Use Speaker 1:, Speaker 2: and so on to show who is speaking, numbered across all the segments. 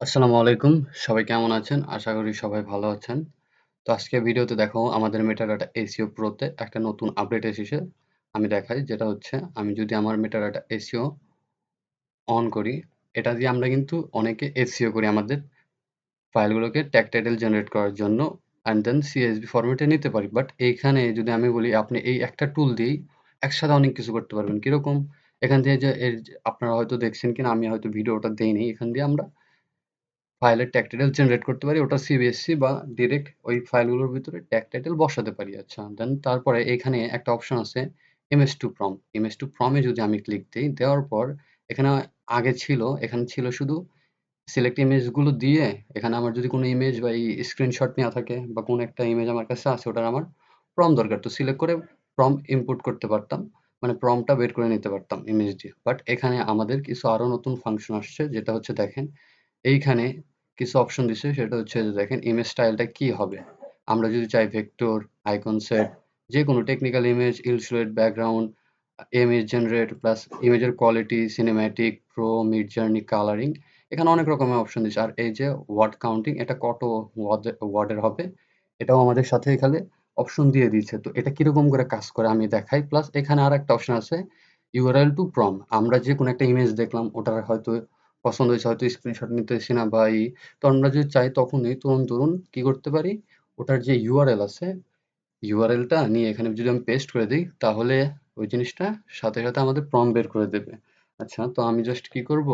Speaker 1: আসসালামু আলাইকুম। সবাই কেমন আছেন? আশা করি সবাই ভালো আছেন। তো আজকে ভিডিওতে দেখাবো আমাদের Metadata SEO Pro তে একটা নতুন আপডেট এসেছে। আমি দেখাই যেটা হচ্ছে আমি যদি আমার Metadata এসিও অন করি, এটা দিয়ে আমরা কিন্তু অনেকে এসিও করি আমাদের ফাইলগুলোকে ট্যাগ টাইটেল জেনারেট করার জন্য অ্যান্ড দেন সিএসবি ফরম্যাটে নিতে পারি। বাট এইখানে যদি আমি বলি আপনি এই একটা টুল দিয়েই একসাথে অনেক কিছু করতে পারবেন। কীরকম? এখান থেকে যে আপনারা হয়তো দেখছেন কিনা আমি হয়তো ভিডিওটা দেইনি। এখান দিয়ে আমরা ফাইলের ট্যাগ টাইটেল জেনারেট করতে পারি। ওটা সিবিএসসি বা ডিরেক্ট ওই ফাইলগুলোর ভিতরে ট্যাগ টাইটেল বসাতে পারি। আচ্ছা, দেন তারপরে এখানে একটা অপশন আছে image to prompt. Image to prompt এ যদি আমি ক্লিক দিই দেওয়ার পর এখানে আগে ছিল, এখানে ছিল শুধু সিলেক্ট ইমেজগুলো দিয়ে এখানে আমার যদি কোনো ইমেজ বা এই স্ক্রিনশট নেওয়া থাকে বা কোনো একটা ইমেজ আমার কাছে আছে ওটার আমার প্রম্পট দরকার। তো সিলেক্ট করে প্রম্পট ইনপুট করতে পারতাম। মানে প্রম্পটটা বের করে নিতে পারতাম ইমেজ দিয়ে। বাট এখানে আমাদের কিছু আরও নতুন ফাংশন আসছে যেটা হচ্ছে দেখেন এইখানে কিছু অপশন দিছে সেটা হচ্ছে যে দেখেন ইমেজ স্টাইলটা কি হবে? আমরা যদি চাই ভেক্টর, আইকন সেট যেকোনো technical image, illustrate, background, image generate plus ইমেজের quality, cinematic, pro, Midjourney, colouring এখানে অনেক রকমের অপশন দিছে। আর এই যে ওয়ার্ড কাউন্টিং এটা কত ওয়ার্ডে ওয়ার্ডের হবে এটাও আমাদের সাথে এখানে অপশন দিয়ে দিয়েছে। তো এটা কীরকম করে কাজ করে আমি দেখাই। প্লাস এখানে আর একটা অপশন আছে ইউআরএল টু প্রম আমরা যেকোনো একটা ইমেজ দেখলাম ওটার হয়তো পছন্দ হয়েছে হয়তো স্ক্রিনশট নিতেছি না বা ই তো আমরা যদি চাই তখনই তরুণ, তরুণ কি করতে পারি ওটার যে ইউআরএল আছে ইউআরএলটা নিয়ে এখানে যদি আমি পেস্ট করে দিই তাহলে ওই জিনিসটা সাথে, সাথে আমাদের প্রম্পট বের করে দেবে। আচ্ছা তো আমি জাস্ট কি করব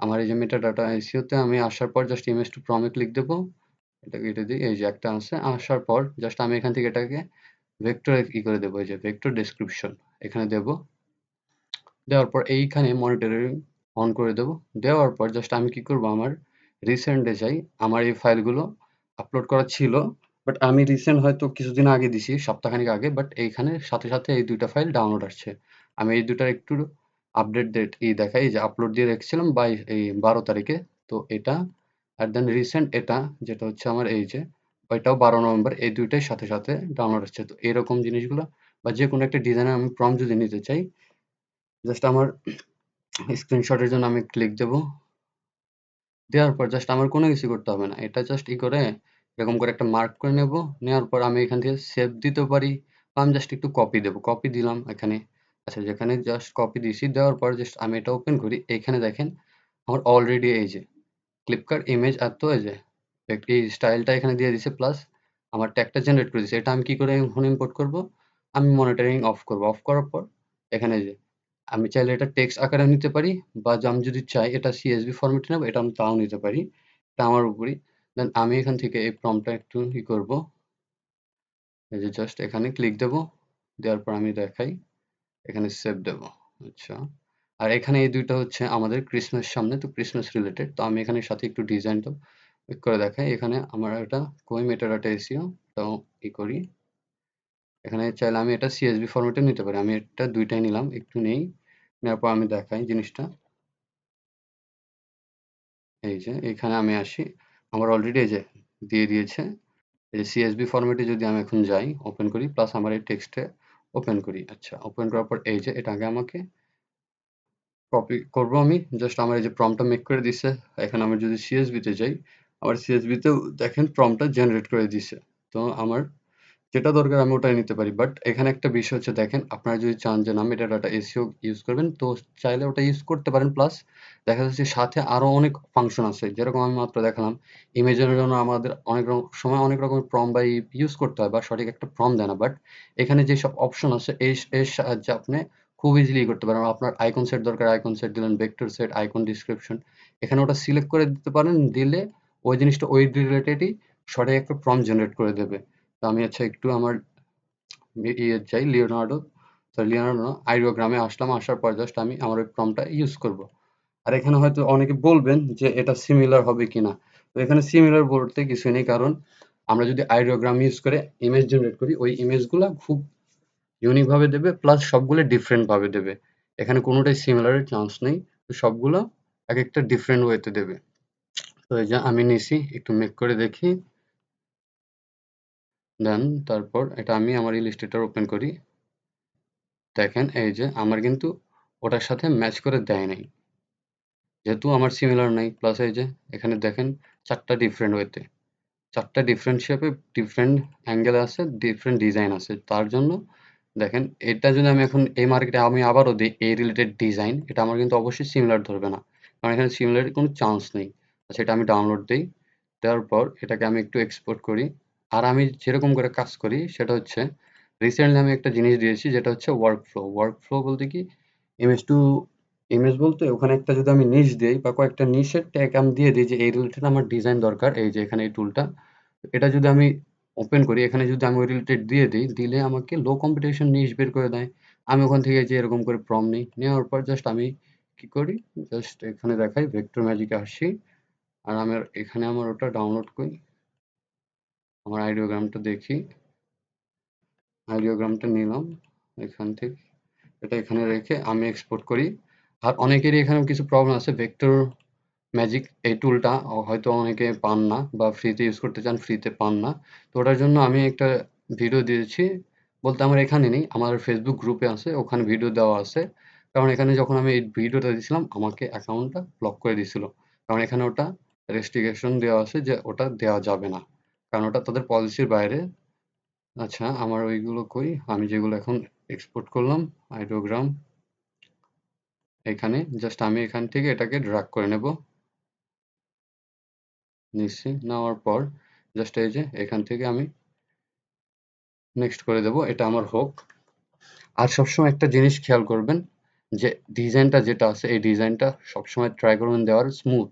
Speaker 1: আমার এই যে মেটাডাটা এসইও তে আমি আসার পর জাস্ট ইমেজ টু প্রম্পট এ ক্লিক দেব। এটা কেটে দিই এই যে একটা আছে আসার পর জাস্ট আমি এখান থেকে এটাকে ভেক্টর কি করে দেবো এই যে ভেক্টর ডেসক্রিপশন এখানে দেব। দেওয়ার পর এইখানে মনিটরিং অন করে দেব। দেওয়ার পর জাস্ট আমি কি করব আমার রিসেন্ট যাই। আমার এই ফাইলগুলো আপলোড করা ছিল। বাট আমি রিসেন্ট হয়তো কিছুদিন আগে দিছি সপ্তাহখানেক আগে। বাট এইখানে সাথে, সাথে এই ২ টা ফাইল ডাউনলোড আসছে। আমি এই ২ টার একটু আপডেট ডেট ই দেখাই যে আপলোড দিয়ে রেখেছিলাম বাই এই ১২ তারিখে। তো এটা আর দেন রিসেন্ট এটা যেটা হচ্ছে আমার এই যে ওইটাও ১২ নভেম্বর এই ২ টাই সাথে, সাথে ডাউনলোড আসছে। তো এরকম জিনিসগুলো বা যে কোনো একটা ডিজাইনের আমি প্রম্পট যদি নিতে চাই জাস্ট আমার স্ক্রিনশটের জন্য আমি ক্লিক দেব। দেওয়ার পর জাস্ট আমার কোনো কিছু করতে হবে না। এটা জাস্ট ই করে এরকম করে একটা মার্ক করে নেব। নেওয়ার পর আমি এখান থেকে সেভ দিতে পারি বা আমি জাস্ট একটু কপি দেব। কপি দিলাম এখানে। আচ্ছা যেখানে জাস্ট কপি দিছি দেওয়ার পর জাস্ট আমি এটা ওপেন করি। এখানে দেখেন আমার অলরেডি এই যে ফ্লিপকার্ট ইমেজ আর তো এই যে এই স্টাইলটা এখানে দিয়ে দিছে প্লাস আমার ট্যাগটা জেনারেট করে দিছে। এটা আমি কি করে এখন ইম্পোর্ট করব? আমি মনিটরিং অফ করব। অফ করার পর এখানে যে আমি চাইলে এটা টেক্সট আকারে নিতে পারি বা আমি যদি চাই এটা সিএসবি ফরম্যাটে নেব, এটা আমি তাও নিতে পারি। এটা আমার উপরই। দেন আমি এখান থেকে এই প্রম্পটটা একটু ই করব। এই যে জাস্ট এখানে ক্লিক দেব। দেওয়ার পর আমি দেখাই। এখানে সেভ দেব। আচ্ছা। আর এখানে এই ২ টা হচ্ছে আমাদের ক্রিসমাস সামনে, তো ক্রিসমাস রিলেটেড। তো আমি এখানে সাথে একটু ডিজাইনটা করে দেখাই। এখানে আমার এটা কই মেটাডাটা এসইও তো ই করি। এখানে চাইলে আমি এটা সিএসবি ফরম্যাটে নিতে পারি। আমি এটা দুইটাই নিলাম। একটু নেই। নেওয়ার পর আমি দেখাই জিনিসটা। এই যে এখানে আমি আসি। আমার অলরেডি এই যে দিয়ে দিয়েছে। এই যে সিএসভি ফরম্যাটে যদি আমি এখন যাই, ওপেন করি প্লাস আমার এই টেক্সটে ওপেন করি। আচ্ছা ওপেন করার পর এই যে এটা আগে আমাকে কপি করব আমি। জাস্ট আমার এই যে প্রম্পটটা মেক করে দিছে। এখানে আমি যদি সিএসবিতে যাই, আমার সিএসবিতেও দেখেন প্রম্পটটা জেনারেট করে দিছে। তো আমার যেটা দরকার আমি ওটাই নিতে পারি। বাট এখানে একটা বিষয় হচ্ছে দেখেন আপনারা যদি চান যে না মেটাডাটা এসইও ইউজ করবেন তো চাইলে ওটা ইউজ করতে পারেন। প্লাস দেখা যাচ্ছে সাথে আরও অনেক ফাংশন আছে। যেরকম আমি মাত্র দেখালাম ইমেজের জন্য আমাদের অনেক সময় অনেক রকমের প্রম্পট বা ইউজ করতে হয় বা সঠিক একটা প্রম্পট দেয় না। বাট এখানে যেসব অপশন আছে এই এর সাহায্যে আপনি খুব ইজিলি করতে পারেন। আপনার আইকন সেট দরকার আইকন সেট দিলেন, ভেক্টর সেট, আইকন ডিসক্রিপশন এখানে ওটা সিলেক্ট করে দিতে পারেন। দিলে ওই জিনিসটা ওই রিলেটেডই সঠিক একটা প্রম্পট জেনারেট করে দেবে। তো আমি আচ্ছা একটু আমার ইয়ে চাই লিওনার্ডো তো লিওনার্ডো আইডিওগ্রামে আসলাম। আসার পর জাস্ট আমি আমার ওই প্রম্পটটা ইউজ করব। আর এখানে হয়তো অনেকে বলবেন যে এটা সিমিলার হবে কিনা? তো এখানে সিমিলার বলতে কিছু নেই। কারণ আমরা যদি আইডিওগ্রাম ইউজ করে ইমেজ জেনারেট করি, ওই ইমেজগুলা খুব ইউনিক ভাবে দেবে প্লাস সবগুলো ডিফারেন্টভাবে দেবে। এখানে কোনোটাই সিমিলারের চান্স নেই। তো সবগুলো এক একটা ডিফারেন্ট ওয়েতে দেবে। তো এই যে আমি নিছি, একটু মেক করে দেখি। দেন তারপর এটা আমি আমার ইলাস্ট্রেটর ওপেন করি। দেখেন এই যে আমার কিন্তু ওটার সাথে ম্যাচ করে দেয় নাই। যেহেতু আমার সিমিলার নাই প্লাস এই যে এখানে দেখেন ৪ টা ডিফারেন্ট ওয়েতে চারটা ডিফারেন্ট শেপে ডিফারেন্ট অ্যাঙ্গেল আছে, ডিফারেন্ট ডিজাইন আছে। তার জন্য দেখেন এটা যদি আমি এখন এই মার্কেটে আমি আবারও দিই এই রিলেটেড ডিজাইন, এটা আমার কিন্তু অবশ্যই সিমিলার ধরবে না। কারণ এখানে সিমিলারিটির কোনো চান্স নেই। আচ্ছা এটা আমি ডাউনলোড দিই দেওয়ার পর এটাকে আমি একটু এক্সপোর্ট করি। আর আমি যেরকম করে কাজ করি সেটা হচ্ছে রিসেন্টলি আমি একটা জিনিস দিয়েছি যেটা হচ্ছে ওয়ার্কফ্লো। ওয়ার্কফ্লো বলতে কি ইমেজ টু ইমেজ বলতে ওখানে একটা যদি আমি নিশ দিই বা কয়েকটা নিশের ট্যাগ আমি দিয়ে দিই যে এই রিলেটেড আমার ডিজাইন দরকার এই যে এখানে এই টুলটা। এটা যদি আমি ওপেন করি এখানে যদি আমি ওই রিলেটেড দিয়ে দিই, দিলে আমাকে লো কম্পিটিশন নিশ বের করে দেয়। আমি ওখান থেকে যে এরকম করে প্রম্পট নিই নেওয়ার পর জাস্ট আমি কি করি জাস্ট এখানে দেখাই ভেক্টর ম্যাজিকে আসি। আর আমার এখানে আমার ওটা ডাউনলোড করি। আমার আইডিওগ্রামটা দেখি। আইডিওগ্রামটা নিলাম এখান থেকে। এটা এখানে রেখে আমি এক্সপোর্ট করি। আর অনেকেরই এখানে কিছু প্রবলেম আছে ভেক্টর ম্যাজিক এই টুলটা হয়তো অনেকে পান না বা ফ্রিতে ইউজ করতে চান ফ্রিতে পান না। তো ওটার জন্য আমি একটা ভিডিও দিয়েছি। বলতে আমার এখানে নেই, আমার ফেসবুক গ্রুপে আছে ওখানে ভিডিও দেওয়া আছে। কারণ এখানে যখন আমি এই ভিডিওটা দিয়েছিলাম আমাকে অ্যাকাউন্টটা ব্লক করে দিছিল। কারণ এখানে ওটা রেস্ট্রিকশন দেওয়া আছে যে ওটা দেওয়া যাবে না। কারণ ওটা তাদের পলিসির বাইরে। আচ্ছা আমার ওইগুলো কই? আমি যেগুলো এখন এক্সপোর্ট করলাম আইডিওগ্রাম। এখানে জাস্ট আমি এখান থেকে এটাকে ড্রাগ করে নেব। নিচ্ছি। নেওয়ার পর জাস্ট এই যে এখান থেকে আমি নেক্সট করে দেব। এটা আমার হোক। আর সবসময় একটা জিনিস খেয়াল করবেন যে ডিজাইনটা যেটা আছে, এই ডিজাইনটা সবসময় ট্রাই করবেন দেওয়ার স্মুথ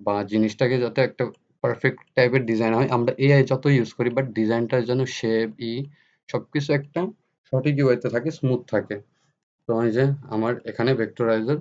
Speaker 1: বা জিনিসটাকে যাতে একটা পারফেক্ট টাইপের ডিজাইন হয়। আমরা এআই যত ইউজ করি বাট ডিজাইনটার যেন শেপ ই সবকিছু একটা সঠিক ওয়েতে থাকে, স্মুথ থাকে। তো এই যে আমার এখানে ভেক্টরাইজার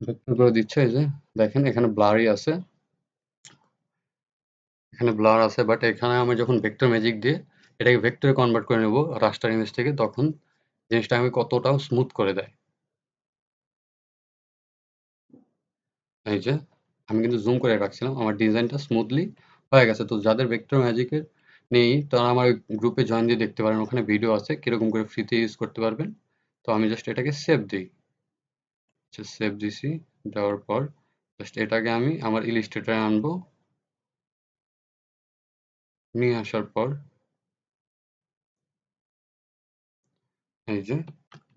Speaker 1: ভেক্টর করে দিচ্ছে এই যে দেখেন এখানে ব্লারই আছে। এখানে ব্লার আছে বাট এখানে আমি যখন ভেক্টর ম্যাজিক দিয়ে এটাকে ভেক্টরে কনভার্ট করে নেব রাস্টার ইমেজ থেকে তখন জিনিসটা আমি কতটাও স্মুথ করে দেয়। এই যে আমি কিন্তু জুম করে রাখছিলাম। আমার ডিজাইনটা স্মুথলি হয়ে গেছে। তো যাদের ভেক্টর ম্যাজিকের নেই, তারা আমার গ্রুপে জয়েন দিয়ে দেখতে পারেন। ওখানে ভিডিও আছে, কীরকম করে ফ্রিতে ইউজ করতে পারবেন। তো আমি জাস্ট এটাকে সেভ দিই সেভ দিছি। দেওয়ার পর জাস্ট এটাকে আমি আমার ইলাস্ট্রেটরে আনব। নিয়ে আসার পর এই যে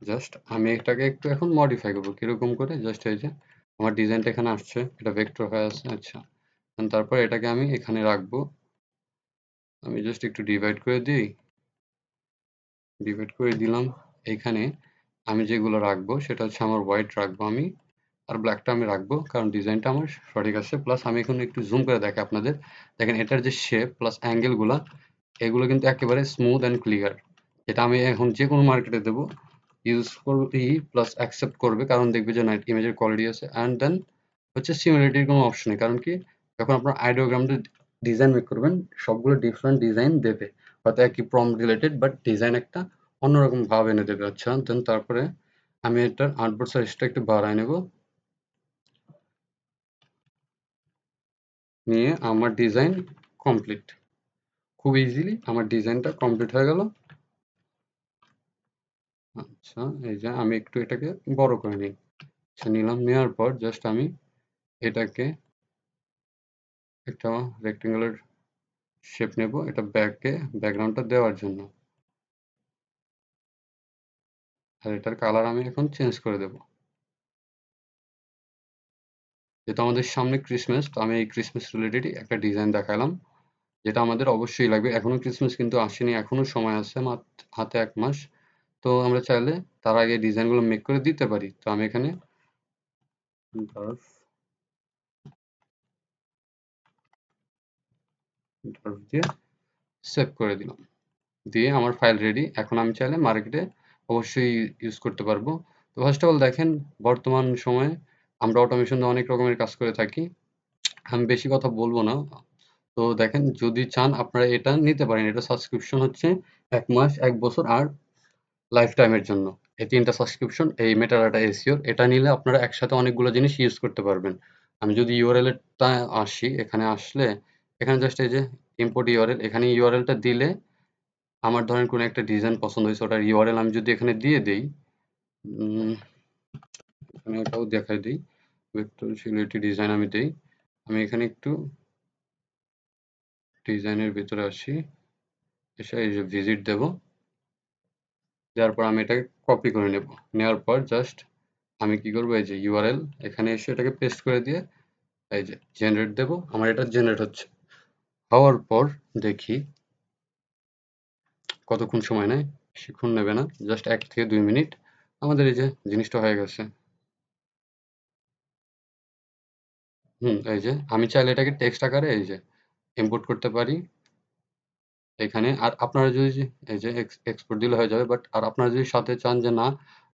Speaker 1: জাস্ট আমি এটাকে একটু এখন মডিফাই করব, কীরকম করে জাস্ট এই যে আমার ডিজাইনটা এখানে আসছে। এটা ভেক্টর হয়ে আছে। আচ্ছা। তারপর এটাকে আমি এখানে রাখব। আমি জাস্ট একটু ডিভাইড করে দিই। ডিভাইড করে দিলাম। এখানে আমি যেগুলো রাখব, সেটা হচ্ছে আমার হোয়াইট রাখব আমি। আর ব্ল্যাকটা আমি রাখব, কারণ ডিজাইনটা আমার সঠিক আছে। প্লাস আমি এখন একটু জুম করে দেখাই আপনাদের। দেখেন, এটার যে শেপ প্লাস অ্যাঙ্গেলগুলা, এগুলো কিন্তু একেবারে স্মুথ অ্যান্ড ক্লিয়ার। এটা আমি এখন যেকোনো মার্কেটে দেব ইউজ করবেই প্লাস অ্যাকসেপ্ট করবে, কারণ দেখবে যে না ইমেজের কোয়ালিটি আছে অ্যান্ড দেন হচ্ছে সিমিলারিটির কোনো অপশন নেই, কারণ কি যখন আপনার আইডিওগ্রামটা ডিজাইন মেক করবেন, সবগুলো ডিফারেন্ট ডিজাইন দেবে, হয়তো একই প্রম রিলেটেড বাট ডিজাইন একটা অন্যরকম ভাব এনে দেবে আচ্ছা দেন তারপরে আমি এটার আর্টবোর্ড সাইজটা একটু বাড়ায় নেব। নিয়ে আমার ডিজাইন কমপ্লিট খুব ইজিলি আমার ডিজাইনটা কমপ্লিট হয়ে গেল। আচ্ছা এই যে আমি একটু এটাকে বড় করে নিই। আচ্ছা নিলাম, নেওয়ার পর জাস্ট আমি এটাকে একটা রেক্টেঙ্গুলার শেপ নেব এটা ব্যাকে ব্যাকগ্রাউন্ডটা দেওয়ার জন্য। আর এটার কালার আমি এখন চেঞ্জ করে দেব। যেহেতু আমাদের সামনে ক্রিসমাস তো আমি এই ক্রিসমাস রিলেটেডই একটা ডিজাইন দেখালাম, যেটা আমাদের অবশ্যই লাগবে। এখনও ক্রিসমাস কিন্তু আসেনি, এখনও সময় আছে হাতে এক মাস। তো আমরা চাইলে তার আগে ডিজাইনগুলো মেক করে দিতে পারি। তো আমি এখানে সেভ করে দিলাম। দিয়ে আমার ফাইল রেডি এখন আমি চাইলে মার্কেটে অবশ্যই ইউজ করতে পারব। তো ফার্স্ট অফ অল দেখেন, বর্তমান সময়ে আমরা অটোমেশন অনেক রকমের কাজ করে থাকি। আমি বেশি কথা বলব না। তো দেখেন, যদি চান আপনারা এটা নিতে পারেন। এটা সাবস্ক্রিপশন হচ্ছে এক মাস, এক বছর আর লাইফ টাইমের জন্য এই তিনটা সাবস্ক্রিপশন এই মেটাডাটা এসিওর এটা নিলে আপনারা একসাথে অনেকগুলো জিনিস ইউজ করতে পারবেন আমি যদি ইউআরএল এরটা আসি, এখানে আসলে, এখানে জাস্ট এই যে ইম্পোর্ট ইউআরএল এখানে ইউআরএলটা দিলে আমার ধরেন কোনো একটা ডিজাইন পছন্দ হয়েছে, ওটার ইউআরএল আমি যদি এখানে দিয়ে দেই এখানে ওটাও দেখাই দিই ভেক্টর সিকিউরিটি ডিজাইন আমি দিই, আমি এখানে একটু ডিজাইনের ভিতরে আসি। এসে এই যে ভিজিট দেব। দেওয়ার পর আমি এটাকে কপি করে নেব। নেওয়ার পর জাস্ট আমি কি করব এই যে ইউআরএল এখানে এসে এটাকে পেস্ট করে দিয়ে এই যে জেনারেট দেব। আমার এটা জেনারেট হচ্ছে। হওয়ার পর দেখি কতক্ষণ সময় নেয়? বেশিক্ষণ নেবে না। জাস্ট এক থেকে দুই মিনিট। আমাদের এই যে জিনিসটা হয়ে গেছে। হুম, এই যে আমি চাইলে এটাকে টেক্সট আকারে এই যে ইম্পোর্ট করতে পারি। এখানে আর আপনারা যদি এই যে এক্স এক্সপোর্ট দিলে হয়ে যাবে। বাট আর আপনারা যদি সাথে চান যে না,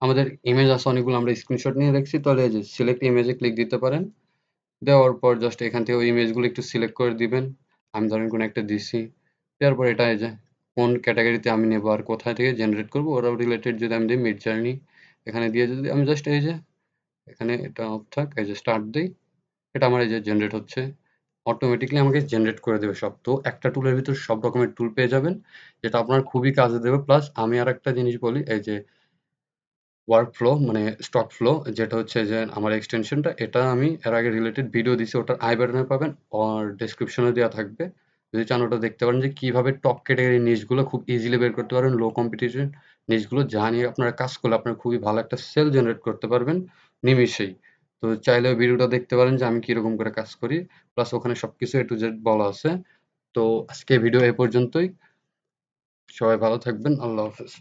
Speaker 1: আমাদের ইমেজ আছে অনেকগুলো, আমরা স্ক্রিনশট নিয়ে রাখছি তাহলে এই যে সিলেক্ট ইমেজে ক্লিক দিতে পারেন। দেওয়ার পর জাস্ট এখান থেকে ওই ইমেজগুলো একটু সিলেক্ট করে দিবেন। আমি ধরেন কোনো একটা দিছি। দেওয়ার পর এটা এই যে, কোন ক্যাটাগরিতে আমি নেব আর কোথায় থেকে জেনারেট করব ওরা রিলেটেড যদি আমি দিই মিড জার্নি এখানে দিয়ে যদি আমি জাস্ট এই যে, এখানে এটা অফ থাক, এই যে স্টার্ট দিই, এটা আমার এই যে জেনারেট হচ্ছে। অটোমেটিক্যালি আমাকে জেনারেট করে দেবে সব। তো একটা টুলের ভিতর সব রকমের টুল পেয়ে যাবেন। যেটা আপনার খুবই কাজে দেবে। প্লাস আমি আরেকটা জিনিস বলি, এই যে ওয়ার্ক ফ্লো মানে স্টক ফ্লো যেটা হচ্ছে যে আমার এক্সটেনশনটা এটা আমি এর আগে রিলেটেড ভিডিও দিছি, ওটার আই বাটনে পাবেন আর ডেসক্রিপশনে দেওয়া থাকবে। যদি চান ওটা দেখতে পারেন যে কীভাবে টপ ক্যাটেগরির নিশগুলো খুব ইজিলি বের করতে পারবেন লো কম্পিটিশন নিশগুলো যা নিয়ে আপনারা কাজ করলে আপনারা খুবই ভালো একটা সেল জেনারেট করতে পারবেন, নিমিষেই। তো চাইলে ভিডিওটা দেখতে পারেন যে আমি কীরকম করে কাজ করি। প্লাস ওখানে সবকিছু এ টু জেড বলা আছে। তো আজকে ভিডিও এ পর্যন্তই। সবাই ভালো থাকবেন। আল্লাহ হাফেজ।